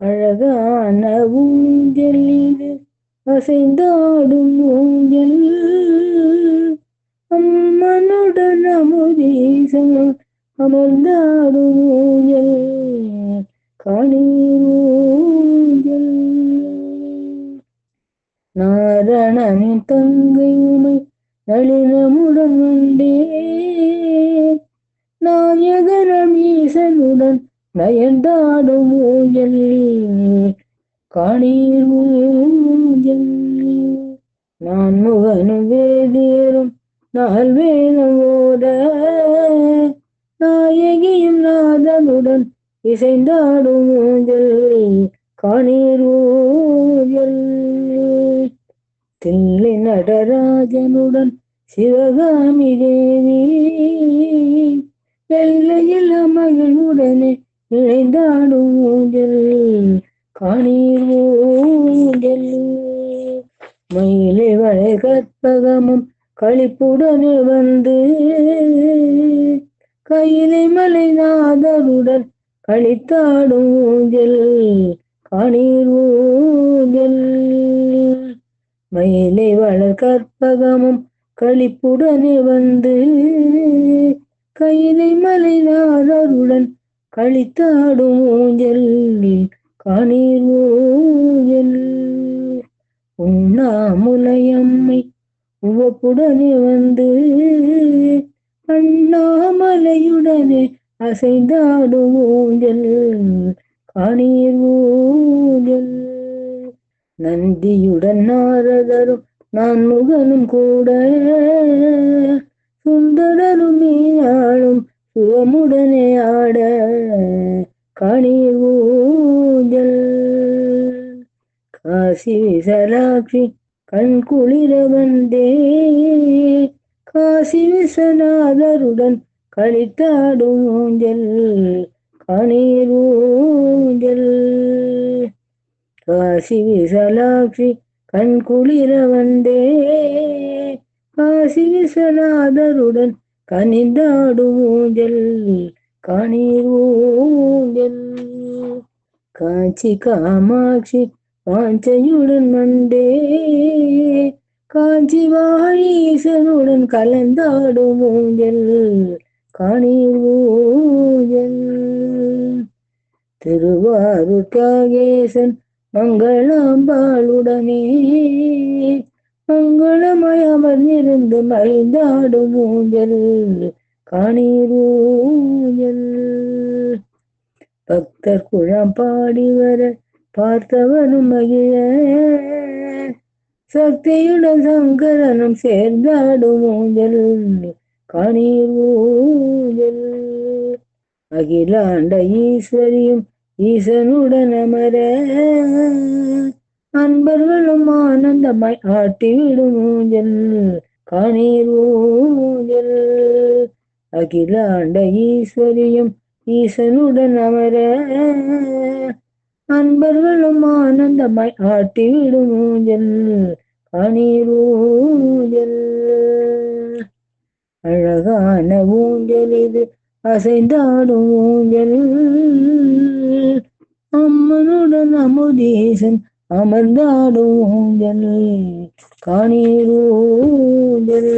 அழகான ஊஞ்சல் இது அசைந்தாடும் ஊஞ்சல். அம்மனுடன் அமுதீசம் அமர்ந்தாடும் ஊஞ்சல். காணீர் ஊஞ்சல். நாரணனின் தங்கை உமை நளினமுடன் வந்தே நாயகனம் ஈசனுடன் நயந்தாடும் ஊஞ்சல். காணீர் ஊஞ்சல். நான் முகனும் வேதியரும் நாள் வேதம் ஓட நாயகியும் நாதனுடன் இசைந்தாடும் ஊஞ்சல். காணீர் ஊஞ்சல். தில்லை நடராஜனுடன் சிவகாமி தேவி. வெள்ளையில் மகிழ்வுடனே இழைந்தாடும் ஊஞ்சல் காணீர் ஊஞ்சல். மயிலை வளை கற்பகமும் களிப்புடனே வந்து கையிலை மலைநாதருடன் களித்தாடும் ஊஞ்சல் காணீர் ஊஞ்சல். மயிலை வளர் கற்பகமும் களிப்புடனே வந்து கையிலை மலைநாதருடன் கழித்தாடும் ஊஞ்சல் கணீர் ஊஞ்சல். உண்ணாமுலையம்மை உவப்புடனே வந்து அண்ணாமலையுடனே அசைந்தாடும் ஊஞ்சல் கணீர் ஊஞ்சல். நந்தியுடன் நாரதரும் நான் முகனும் கூட சுந்தரருமே ஆளும் சுகமுடனே ஆட காசி விசலாட்சி கண் குளிர வந்தே. காசி விசநாதருடன் கழித்தாடும் ஊஞ்சல் காணீர் ஊஞ்சல். காசி விசலாட்சி கண் குளிர வந்தே. காசி விசநாதருடன் கனிந்தாடும் ஊஞ்சல் கணீர் ஊஞ்சல். காஞ்சி காமாட்சி வாழ்க்கையுடன் மண்டே காஞ்சி வாழீசனுடன் கலந்தாடும் ஊஞ்சல் காணீர் ஊஞ்சல். திருவாரூர் தியாகேசன் மங்களாம்பாளுடனே மங்களமய இருந்து மறைந்தாடும் ஊஞ்சல் காணீர் ஊஞ்சல். பக்தர் குழம் பாடி வர பார்த்தவனும் மகிழ. சக்தியுடன் சங்கரனும் சேர்ந்தாடும் ஊஞ்சல். காணீர் ஊஞ்சல். அகிலாண்ட ஈஸ்வரியும் ஈசனுடன் அமர. அன்பர்களும் ஆனந்தமாய் ஆட்டிவிடும் ஊஞ்சல். காணீர் ஊஞ்சல். அகிலாண்ட ஈஸ்வரியும் ஈசனுடன் அமர. அன்பர்களும் ஆனந்தமாய் ஆட்டிவிடும் ஊஞ்சல் காணீர் ஊஞ்சல் அழகான ஊஞ்சல் இது அசைந்தாடும் ஊஞ்சல். அம்மனுடன் அமுதீசன் அமர்ந்தாடும் ஊஞ்சல் காணீர் ஊஞ்சல்